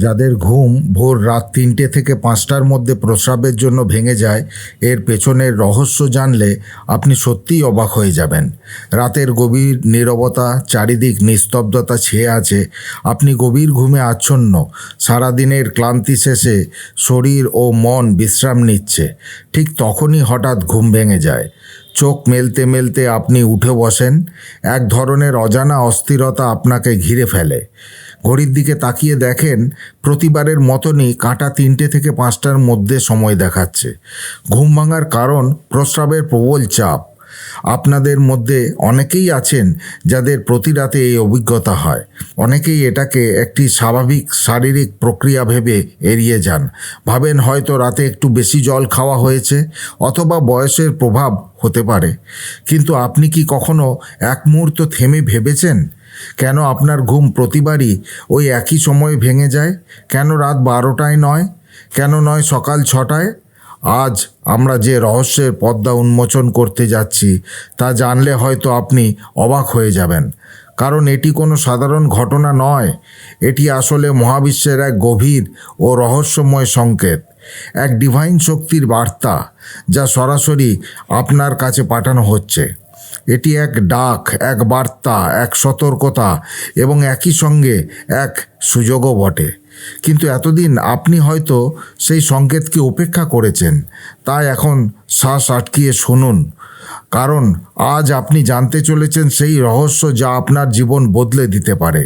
যাদের ঘুম ভোর রাত তিনটে থেকে পাঁচটার মধ্যে প্রস্রাবের জন্য ভেঙে যায়, এর পেছনের রহস্য জানলে আপনি সত্যিই অবাক হয়ে যাবেন। রাতের গভীর নীরবতা, চারিদিক নিস্তব্ধতা ছেয়ে আছে। আপনি গভীর ঘুমে আচ্ছন্ন। সারাদিনের ক্লান্তি শেষে শরীর ও মন বিশ্রাম নিচ্ছে। ঠিক তখনই হঠাৎ ঘুম ভেঙে যায়। চোখ মেলতে মেলতে আপনি উঠে বসেন, এক ধরনের অজানা অস্থিরতা আপনাকে ঘিরে ফেলে। ঘড়ির দিকে তাকিয়ে দেখেন, প্রতিবারের মতনই কাঁটা তিনটে থেকে পাঁচটার মধ্যে সময় দেখাচ্ছে। ঘুম ভাঙার কারণ প্রস্রাবের প্রবল চাপ। আপনাদের মধ্যে অনেকেই আছেন যাদের প্রতি রাতে এই অভিজ্ঞতা হয়। অনেকেই এটাকে একটি স্বাভাবিক শারীরিক প্রক্রিয়া ভেবে এড়িয়ে যান। ভাবেন হয়তো রাতে একটু বেশি জল খাওয়া হয়েছে, অথবা বয়সের প্রভাব হতে পারে। কিন্তু আপনি কি কখনো এক মুহূর্ত থেমে ভেবেছেন? কেন আপনার ঘুম প্রতিবারই ওই একই সময়ে ভেঙে যায়? কেন রাত বারোটায় নয়? কেন নয় সকাল ছটায়? আজ আমরা যে রহস্যের পর্দা উন্মোচন করতে যাচ্ছি, তা জানলে হয়তো আপনি অবাক হয়ে যাবেন। কারণ এটি কোনো সাধারণ ঘটনা নয়। এটি আসলে মহাবিশ্বের এক গভীর ও রহস্যময় সংকেত। এক ডিভাইন শক্তির বার্তা যা সরাসরি আপনার কাছে পাঠানো হচ্ছে। এটি এক ডাক, এক বার্তা, এক সতর্কতা এবং একই সঙ্গে এক সুযোগও বটে। কিন্তু এতদিন আপনি হয়তো সেই সংকেতকে উপেক্ষা করেছেন। তাই এখন শ্বাস আটকিয়ে শুনুন। কারণ আজ আপনি জানতে চলেছেন সেই রহস্য যা আপনার জীবন বদলে দিতে পারে।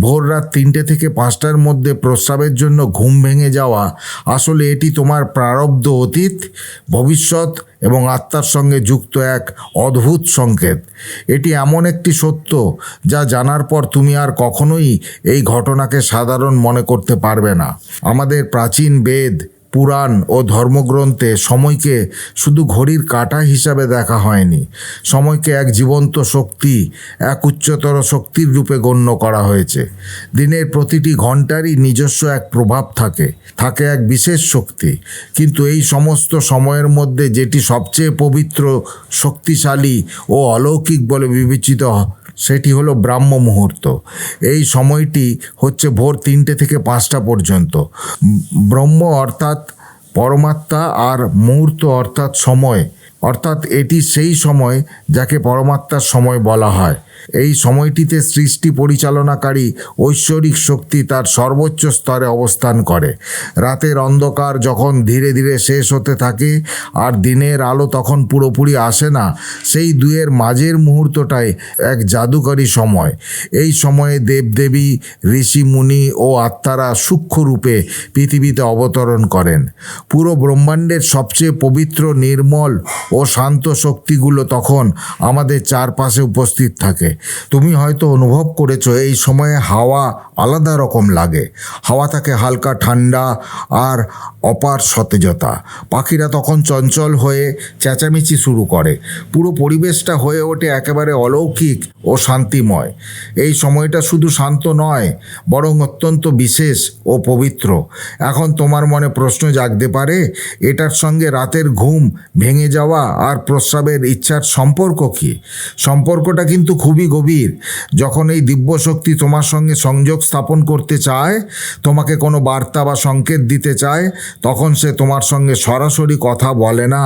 ভোর রাত তিনটে থেকে পাঁচটার মধ্যে প্রস্রাবের জন্য ঘুম ভেঙে যাওয়া আসলে এটি তোমার প্রারব্ধ অতীত, ভবিষ্যৎ এবং আত্মার সঙ্গে যুক্ত এক অদ্ভুত সংকেত। এটি এমন একটি সত্য যা জানার পর তুমি আর কখনোই এই ঘটনাকে সাধারণ মনে করতে পারবে না। আমাদের প্রাচীন বেদ পুরাণ ও ধর্মগ্রন্থে সময়কে শুধু ঘড়ির কাঁটা হিসাবে দেখা হয়নি। সময়কে এক জীবন্ত শক্তি, এক উচ্চতর শক্তির রূপে গণ্য করা হয়েছে। দিনের প্রতিটি ঘন্টারই নিজস্ব এক প্রভাব থাকে থাকে এক বিশেষ শক্তি। কিন্তু এই সমস্ত সময়ের মধ্যে যেটি সবচেয়ে পবিত্র, শক্তিশালী ও অলৌকিক বলে বিবেচিত সেটি হলো ব্রাহ্ম মুহূর্ত। এই সময়টি হচ্ছে ভোর তিনটে থেকে পাঁচটা পর্যন্ত। ব্রহ্ম অর্থাৎ পরমাত্মা আর মুহূর্ত অর্থাৎ সময়। অর্থাৎ এটি সেই সময় যাকে পরমাত্মার সময় বলা হয়। এই সময়টিতে সৃষ্টি পরিচালনাকারী ঐশ্বরিক শক্তি তার সর্বোচ্চ স্তরে অবস্থান করে। রাতের অন্ধকার যখন ধীরে ধীরে শেষ হতে থাকে আর দিনের আলো তখন পুরোপুরি আসে না, সেই দুয়ের মাঝের মুহূর্তটাই এক জাদুকরী সময়। এই সময়ে দেবদেবী, ঋষি মুনি ও আত্মারা সূক্ষ্ম রূপে পৃথিবীতে অবতরণ করেন। পুরো ব্রহ্মাণ্ডের সবচেয়ে পবিত্র, নির্মল ও শান্ত শক্তিগুলো তখন আমাদের চারপাশে উপস্থিত থাকে। তুমি হয়তো অনুভব করেছ, এই সময়ে হাওয়া আলাদা রকম লাগে। হাওয়া থাকে হালকা ঠান্ডা আর অপার সতেজতা। পাখিরা তখন চঞ্চল হয়ে চেঁচামেচি শুরু করে। পুরো পরিবেশটা হয়ে ওঠে একেবারে অলৌকিক ও শান্তিময়। এই সময়টা শুধু শান্ত নয়, বরং অত্যন্ত বিশেষ ও পবিত্র। এখন তোমার মনে প্রশ্ন জাগতে পারে, এটার সঙ্গে রাতের ঘুম ভেঙে যাওয়া আর প্রস্রাবের ইচ্ছার সম্পর্ক কী? সম্পর্কটা কিন্তু খুবই গভীর। যখন এই দিব্য শক্তি তোমার সঙ্গে সংযোগ স্থাপন করতে চায়, তোমাকে কোনো বার্তা বা সংকেত দিতে চায়, তখন সে তোমার সঙ্গে সরাসরি কথা বলে না।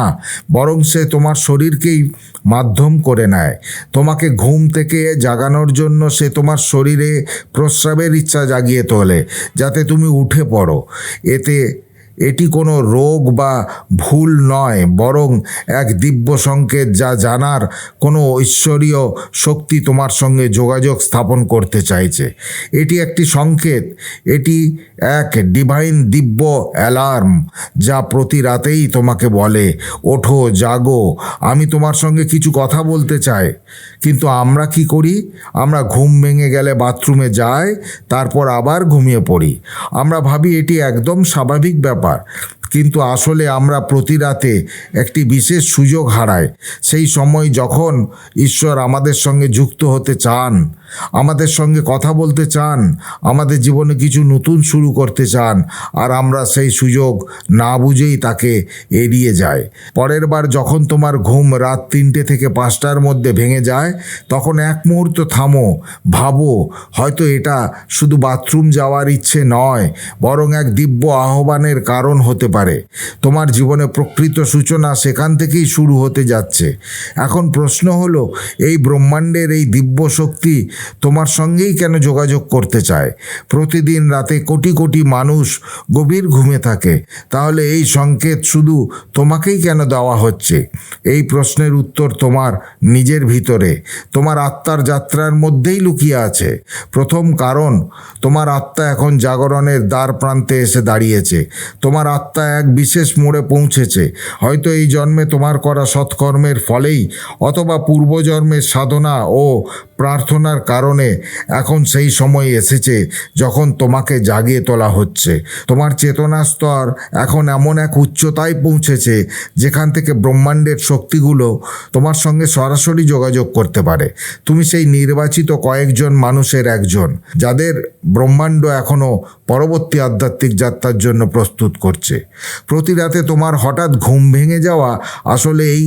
বরং সে তোমার শরীরকেই মাধ্যম করে নেয়। তোমাকে ঘুম থেকে জাগানোর জন্য সে তোমার শরীরে প্রস্রাবের ইচ্ছা জাগিয়ে তোলে, যাতে তুমি উঠে পড়ো। এতে এটি কোনো রোগ বা ভুল নয়, বরং এক দিব্য সংকেত যা জানার কোনো ঐশ্বরীয় শক্তি তোমার সঙ্গে যোগাযোগ স্থাপন করতে চাইছে। এটি একটি সংকেত, এটি এক ডিভাইন দিব্য অ্যালার্ম যা প্রতি রাতেই তোমাকে বলে, ওঠো, জাগো, আমি তোমার সঙ্গে কিছু কথা বলতে চাই। কিন্তু আমরা কি করি? আমরা ঘুম ভেঙে গেলে বাথরুমে যাই, তারপর আবার ঘুমিয়ে পড়ি। আমরা ভাবি এটি একদম স্বাভাবিক ব্যাপার। কিন্তু আসলে আমরা প্রতি রাতে একটি বিশেষ সুযোগ হারাই। সেই সময় যখন ঈশ্বর আমাদের সঙ্গে যুক্ত হতে চান, আমাদের সঙ্গে কথা বলতে চান, আমাদের জীবনে কিছু নতুন শুরু করতে চান, আর আমরা সেই সুযোগ না বুঝেই তাকে এড়িয়ে যাই। পরের বার যখন তোমার ঘুম রাত তিনটে থেকে পাঁচটার মধ্যে ভেঙে যায়, তখন এক মুহূর্ত থামো, ভাবো, হয়তো এটা শুধু বাথরুম যাওয়ার ইচ্ছে নয়, বরং এক দিব্য আহ্বানের কারণ হতে তোমার জীবনে প্রকৃত সূচনা সেখান থেকেই শুরু হতে যাচ্ছে। এখন প্রশ্ন হলো, এই ব্রহ্মাণ্ডের এই দিব্য শক্তি তোমার সঙ্গেই কেন যোগাযোগ করতে চায়? প্রতিদিন রাতে কোটি কোটি মানুষ গভীর ঘুমে থাকে। তাহলে এই সংকেত শুধু তোমাকেই কেন দেওয়া হচ্ছে? এই প্রশ্নের উত্তর তোমার নিজের ভিতরে। তোমার আত্মার যাত্রার মধ্যেই লুকিয়ে আছে। প্রথম কারণ, তোমার আত্মা এখন জাগরণের দ্বার প্রান্তে এসে দাঁড়িয়েছে। তোমার আত্মা এক বিশেষ মোড়ে পৌঁছেছে। হয়তো এই জন্মে তোমার করা সৎকর্মের ফলেই অথবা পূর্বজন্মের সাধনা ও প্রার্থনার কারণে এখন সেই সময় এসেছে যখন তোমাকে জাগিয়ে তোলা হচ্ছে। তোমার চেতনা স্তর এখন এমন এক উচ্চতায় পৌঁছেছে যেখান থেকে ব্রহ্মাণ্ডের শক্তিগুলো তোমার সঙ্গে সরাসরি যোগাযোগ করতে পারে। তুমি সেই নির্বাচিত কয়েকজন মানুষের একজন, যাদের ব্রহ্মাণ্ড এখনও পরবর্তী আধ্যাত্মিক যাত্রার জন্য প্রস্তুত করছে। প্রতি রাতে তোমার হঠাৎ ঘুম ভেঙে যাওয়া আসলে এই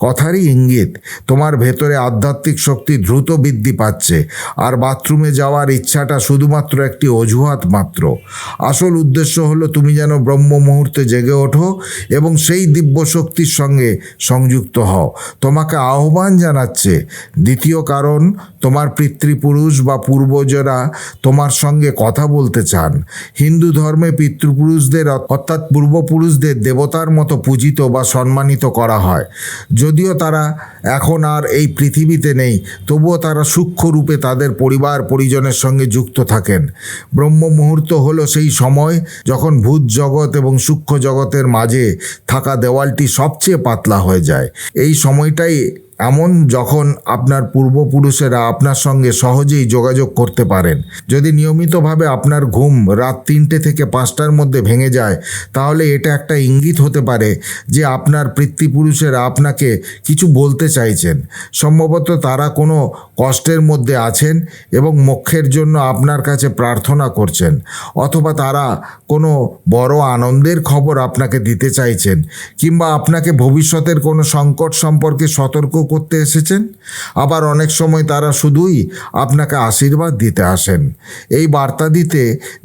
কথারই ইঙ্গিত। তোমার ভেতরে আধ্যাত্মিক শক্তি দ্রুত বৃদ্ধি পাচ্ছে, আর বাথরুমে যাওয়ার ইচ্ছাটা শুধুমাত্র একটি অজুহাত মাত্র। আসল উদ্দেশ্য হলো তুমি যেন ব্রহ্ম মুহূর্তে জেগে ওঠো এবং সেই দিব্য শক্তির সঙ্গে সংযুক্ত হও। তোমাকে আহ্বান জানাচ্ছে, দ্বিতীয় কারণ, তোমার পিতৃপুরুষ বা পূর্বজরা তোমার সঙ্গে কথা বলতে চান। হিন্দু ধর্মে পিতৃপুরুষদের অর্থাৎ পূর্বপুরুষদের দেবতার মতো পূজিত বা সম্মানিত করা হয়। যদিও তারা এখন আর এই পৃথিবীতে নেই, তবুও তারা সূক্ষ্ম রূপে তাদের পরিবার পরিজনের সঙ্গে যুক্ত থাকেন। ব্রহ্ম মুহূর্ত হলো সেই সময় যখন ভূত জগৎ এবং সূক্ষ্ম জগতের মাঝে থাকা দেওয়ালটি সবচেয়ে পাতলা হয়ে যায়। এই সময়টাই এমন যখন আপনার পূর্বপুরুষেরা আপনার সঙ্গে সহজেই যোগাযোগ করতে পারেন, যদি নিয়মিতভাবে আপনার ঘুম রাত তিনটে থেকে পাঁচটার মধ্যে ভেঙে যায়, তাহলে এটা একটা ইঙ্গিত হতে পারে যে আপনার পিতৃপুরুষেরা আপনাকে কিছু বলতে চাইছেন। সম্ভবত তারা কোনো কষ্টের মধ্যে আছেন এবং মোক্ষের জন্য আপনার কাছে প্রার্থনা করছেন, অথবা তারা কোনো বড় আনন্দের খবর আপনাকে দিতে চাইছেন, কিংবা আপনাকে ভবিষ্যতের কোনো সংকট সম্পর্কে সতর্ক করতে এসেছেন। আবার অনেক সময় তারা শুধুই আপনাকে আশীর্বাদ দিতে আসেন। এই বার্তা দিতে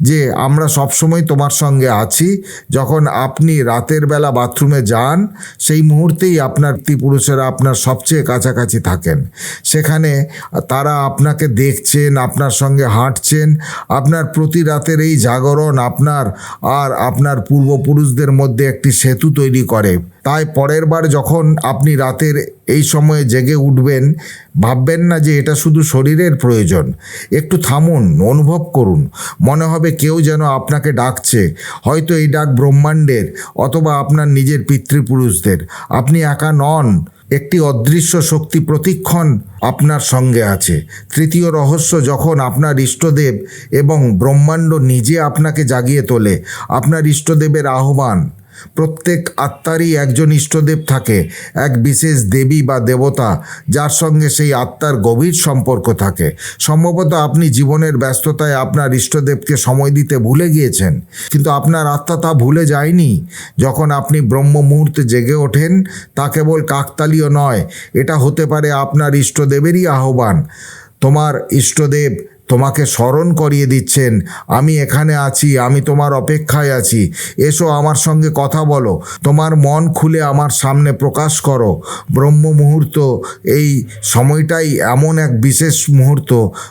যে আমরা সবসময় তোমার সঙ্গে আছি, যখন আপনি রাতের বেলা বাথরুমে যান, সেই মুহূর্তেই আপনার পুরুষেরা আপনার সবচেয়ে কাছাকাছি থাকেন। সেখানে তারা আপনাকে দেখছেন, আপনার সঙ্গে হাঁটছেন, আপনার প্রতি রাতের এই জাগরণ আপনার আর আপনার পূর্বপুরুষদের মধ্যে একটি সেতু তৈরি করে। তাই পরের বার যখন আপনি রাতের এই সময়ে জেগে উঠবেন, ভাববেন না যে এটা শুধু শরীরের প্রয়োজন। একটু থামুন, অনুভব করুন। মনে হবে কেউ যেন আপনাকে ডাকছে। হয়তো এই ডাক ব্রহ্মাণ্ডের অথবা আপনার নিজের পিতৃপুরুষদের। আপনি একা নন, একটি অদৃশ্য শক্তি প্রতিক্ষণ আপনার সঙ্গে আছে। তৃতীয় রহস্য, যখন আপনার ইষ্টদেব এবং ব্রহ্মাণ্ড নিজে আপনাকে জাগিয়ে তোলে, আপনার ইষ্টদেবের আহ্বান। প্রত্যেক আত্মারই একজন ইষ্টদেব থাকে, এক বিশেষ দেবী বা দেবতা, যার সঙ্গে সেই আত্মার গভীর সম্পর্ক থাকে। সম্ভবত আপনি জীবনের ব্যস্ততায় আপনার ইষ্টদেবকে সময় দিতে ভুলে গিয়েছেন, কিন্তু আপনার আত্মা তা ভুলে যায়নি। যখন আপনি ব্রহ্ম মুহূর্তে জেগে ওঠেন, তা কেবল কাকতালীয় নয়, এটা হতে পারে আপনার ইষ্টদেবেরই আহ্বান। তোমার ইষ্টদেব তোমাকে স্মরণ করিয়ে দিচ্ছেন, আমি এখানে আছি, আমি তোমার অপেক্ষায় আছি। এসো আমার সঙ্গে কথা বলো, তোমার মন খুলে আমার সামনে প্রকাশ করো। ব্রহ্ম মুহূর্ত, এই সময়টাই এমন এক বিশেষ মুহূর্ত,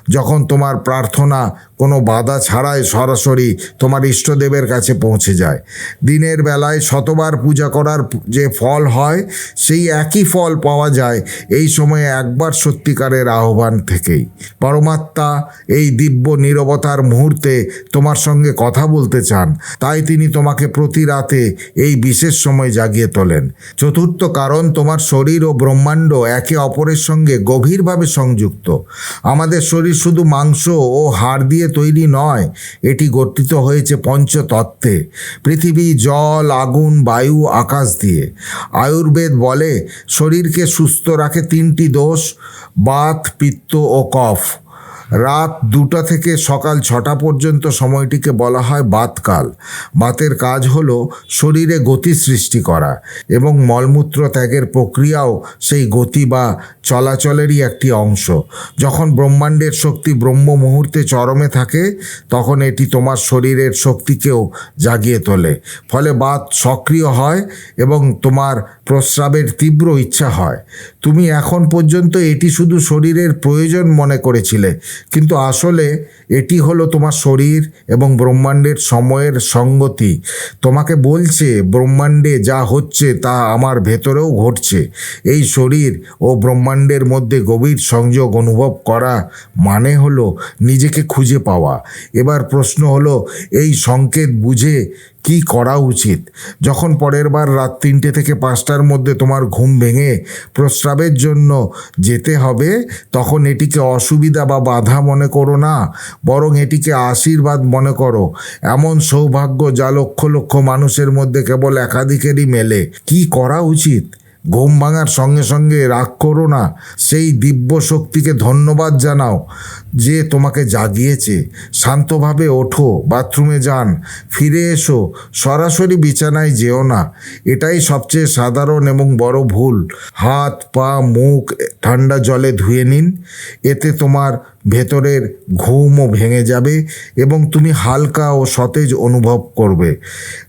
যখন তোমার প্রার্থনা কোনো বাধা ছাড়াই সরাসরি তোমার ইষ্টদেবের কাছে পৌঁছে যায়। দিনের বেলায় শতবার পূজা করার যে ফল হয়, সেই একই ফল পাওয়া যায়, এই সময়ে একবার সত্যিকারের আহ্বান থেকেই। পরমাত্মা এই দিব্য নীরবতার মুহূর্তে তোমার সঙ্গে কথা বলতে চান। তাই তিনি তোমাকে প্রতি রাতে এই বিশেষ সময় জাগিয়ে তোলেন। চতুর্থ কারণ, তোমার শরীর ও ব্রহ্মাণ্ড একে অপরের সঙ্গে গভীরভাবে সংযুক্ত। আমাদের শরীর শুধু মাংস ও হাড় দিয়ে তৈরি নয়, এটি গঠিত হয়েছে পঞ্চতত্ত্বে। পৃথিবী, জল, আগুন, বায়ু, আকাশ দিয়ে। আয়ুর্বেদ বলে, শরীরকে সুস্থ রাখে তিনটি দোষ, বাত, পিত্ত ও কফ। রাত দুটা থেকে সকাল ছটা পর্যন্ত সময়টিকে বলা হয় বাতকাল। বাতের কাজ হল শরীরে গতি সৃষ্টি করা এবং মলমূত্র ত্যাগের প্রক্রিয়াও সেই গতি বা চলাচলেরই একটি অংশ। যখন ব্রহ্মাণ্ডের শক্তি ব্রহ্ম মুহূর্তে চরমে থাকে, তখন এটি তোমার শরীরের শক্তিকেও জাগিয়ে তোলে। ফলে বাত সক্রিয় হয় এবং তোমার প্রস্রাবের তীব্র ইচ্ছা হয়। তুমি এখন পর্যন্ত এটি শুধু শরীরের প্রয়োজন মনে করেছিলে, কিন্তু আসলে এটি হলো তোমার শরীর এবং ব্রহ্মাণ্ডের সময়ের সঙ্গতি। তোমাকে বলছে, ব্রহ্মাণ্ডে যা হচ্ছে তা আমার ভেতরেও ঘটছে। এই শরীর ও ব্রহ্মাণ্ডের মধ্যে গভীর সংযোগ অনুভব করা মানে হলো নিজেকে খুঁজে পাওয়া। এবার প্রশ্ন হলো, এই সংকেত বুঝে কি করা উচিত? যখন পরের বার রাত তিনটে থেকে পাঁচটার মধ্যে তোমার ঘুম ভেঙে প্রস্রাবের জন্য যেতে হবে, তখন এটিকে অসুবিধা বা বাধা মনে করো না, বরং এটিকে আশীর্বাদ মনে করো। এমন সৌভাগ্য যা লক্ষ লক্ষ মানুষের মধ্যে কেবল একাধিকেরই মেলে। কি করা উচিত? ঘুম ভাঙার সঙ্গে সঙ্গে রাগ করো না। সেই দিব্য শক্তিকে ধন্যবাদ জানাও যে তোমাকে জাগিয়েছে। শান্তভাবে ওঠো, বাথরুমে যান, ফিরে এসো, সরাসরি বিছানায় যেও না। এটাই সবচেয়ে সাধারণ এবং বড় ভুল। হাত, পা, মুখ, ঠান্ডা জলে ধুয়ে নিন। এতে তোমার ভেতরের ঘুমও ভেঙে যাবে এবং তুমি হালকা ও সতেজ অনুভব করবে।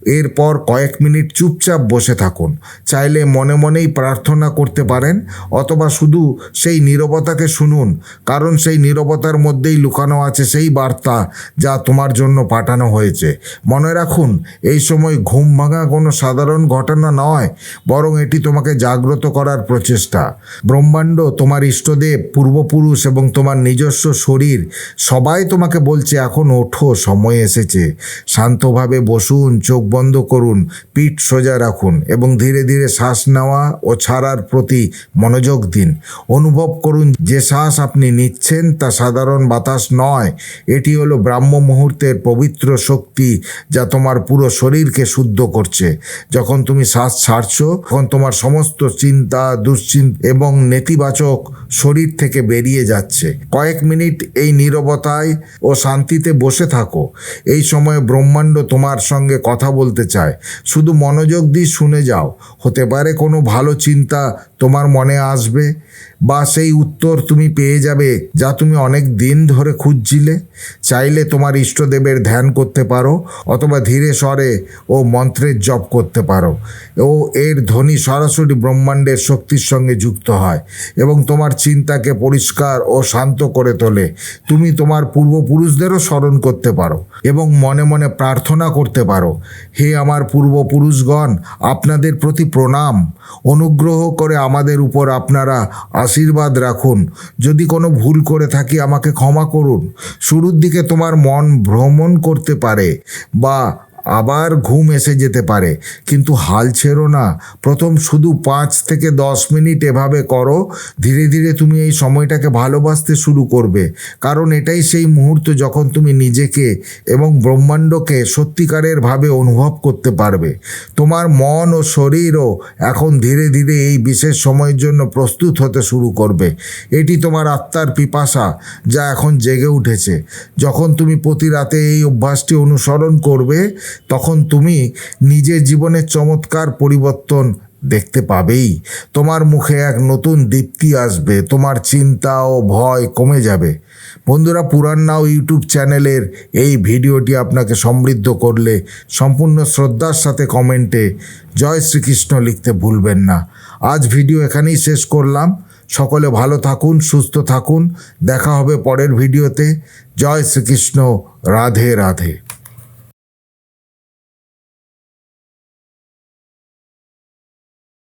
এরপর কয়েক মিনিট চুপচাপ বসে থাকুন। চাইলে মনে মনেই প্রার্থনা করতে পারেন অথবা শুধু সেই নীরবতাকে শুনুন, কারণ সেই নীরবতার মধ্যেই লুকানো আছে সেই বার্তা যা তোমার জন্য পাঠানো হয়েছে। মনে রাখুন, এই সময় ঘুম ভাঙা কোনো সাধারণ ঘটনা নয়, বরং এটি তোমাকে জাগ্রত করার প্রচেষ্টা। ব্রহ্মাণ্ড তোমার ইষ্টদেব, পূর্বপুরুষ এবং তোমার নিজস্ব শরীর। সবাই তোমাকে বলছে, এখন ওঠো, সময় এসেছে। শান্তভাবে বসুন, চোখ বন্ধ করুন, পিঠ সোজা রাখুন এবং ধীরে ধীরে শ্বাস নেওয়া ও ছাড়ার প্রতি মনোযোগ দিন। অনুভব করুন, যে শ্বাস আপনি নিচ্ছেন তা সাধারণ বাতাস নয়। এটি হলো ব্রাহ্ম মুহূর্তের পবিত্র শক্তি যা তোমার পুরো শরীরকে শুদ্ধ করছে। যখন তুমি শ্বাস ছাড়ছো, তখন তোমার সমস্ত চিন্তা, দুশ্চিন্তা এবং নেতিবাচক শরীর থেকে বেরিয়ে যাচ্ছে। কয়েক মিনিট এই নীরবতায় ও শান্তিতে বসে থাকো। এই সময় ব্রহ্মাণ্ড তোমার সঙ্গে কথা বলতে চায়। শুধু মনোযোগ দিয়ে শুনে যাও। হতে পারে কোনো ভালো চিন্তা তোমার মনে আসবে। বা সেই উত্তর তুমি পেয়ে যাবে যা তুমি অনেক দিন ধরে খুঁজছিলে। চাইলে তোমার ইষ্টদেবের ধ্যান করতে পারো, অথবা ধীরে স্বরে ও মন্ত্রের জপ করতে পারো। ও এর ধ্বনি সরাসরি ব্রহ্মাণ্ডের শক্তির সঙ্গে যুক্ত হয় এবং তোমার চিন্তাকে পরিষ্কার ও শান্ত করে তোলে। তুমি তোমার পূর্বপুরুষদেরও স্মরণ করতে পারো এবং মনে মনে প্রার্থনা করতে পারো, হে আমার পূর্বপুরুষগণ, আপনাদের প্রতি প্রণাম। অনুগ্রহ করে আমাদের উপর আপনারা আশীর্বাদ রাখুন। যদি কোনো ভুল করে থাকি, আমাকে ক্ষমা করুন। শুরুর দিকে তোমার মন ভ্রমণ করতে পারে বা আবার ঘুম এসে যেতে পারে। কিন্তু হাল ছেড়ো না। প্রথম শুধু পাঁচ থেকে দশ মিনিট এভাবে করো। ধীরে ধীরে তুমি এই সময়টাকে ভালোবাসতে শুরু করবে। কারণ এটাই সেই মুহূর্ত যখন তুমি নিজেকে এবং ব্রহ্মাণ্ডকে সত্যিকারের ভাবে অনুভব করতে পারবে। তোমার মন ও শরীরও এখন ধীরে ধীরে এই বিশেষ সময়ের জন্য প্রস্তুত হতে শুরু করবে। এটি তোমার আত্মার পিপাসা যা এখন জেগে উঠেছে। যখন তুমি প্রতি রাতে এই অভ্যাসটি অনুসরণ করবে তখন তুমি নিজের জীবনের চমৎকার পরিবর্তন দেখতে পাবেই। তোমার মুখে এক নতুন দীপ্তি আসবে, তোমার চিন্তা ও ভয় কমে যাবে। বন্ধুরা পুরাণ নাও ইউটিউব চ্যানেলের এই ভিডিওটি আপনাকে সমৃদ্ধ করলে সম্পূর্ণ শ্রদ্ধার সাথে কমেন্টে জয় শ্রীকৃষ্ণ লিখতে ভুলবেন না। আজ ভিডিও এখানেই শেষ করলাম। সকলে ভালো থাকুন, সুস্থ থাকুন। দেখা হবে পরের ভিডিওতে। জয় শ্রীকৃষ্ণ, রাধে রাধে।